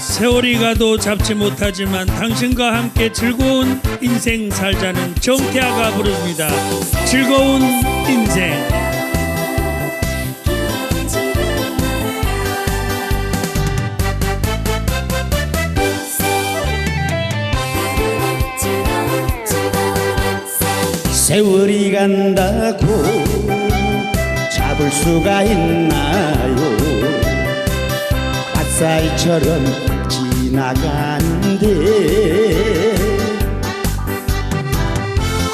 세월이 가도 잡지 못하지만 당신과 함께 즐거운 인생 살자는 정태아가 부릅니다. 즐거운 인생. 세월이 간다고 잡을 수가 있나요 밭살처럼 지나가는데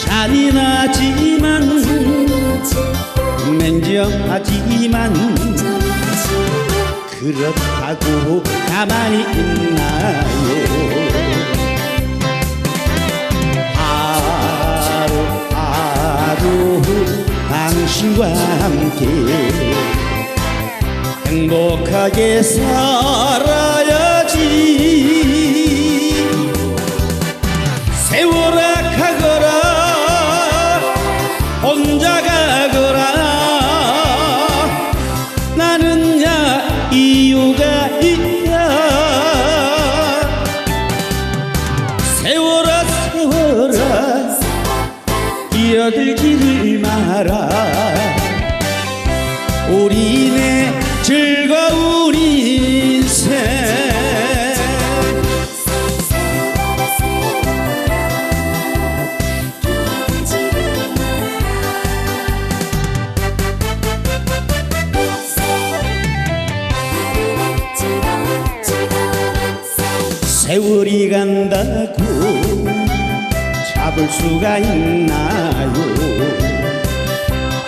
잔인하지만 냉정하지만 그렇다고 가만히 있나요? 하루하루 당신과 함께 행복하게 살아야 지 세월아 가거라 혼자 가거라. 나는 야 이유가 있다 세월아 세월아 뛰어들지를 마라 우리네 즐거운 세월이 간다고 잡을 수가 있나요?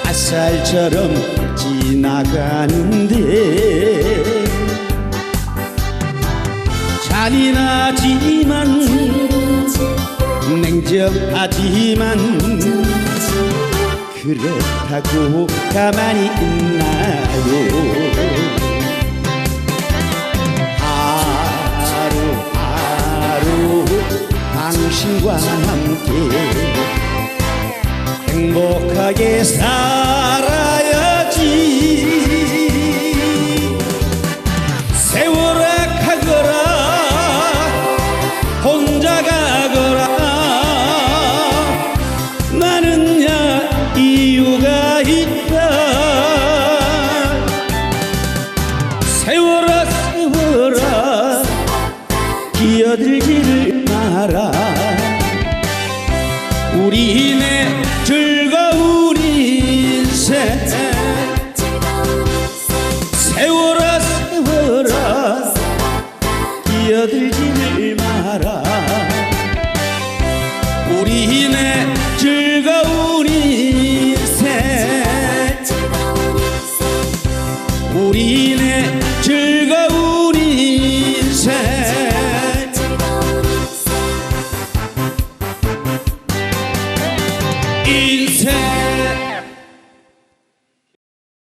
햇살처럼 지나가는데 잔인하지만 냉정하지만 그렇다고 가만히 있나요 당신과 함께 행복하게 살아야지 기어들지를 마라. 우리네 즐거운 인생. 세월아 세월아. 기어들지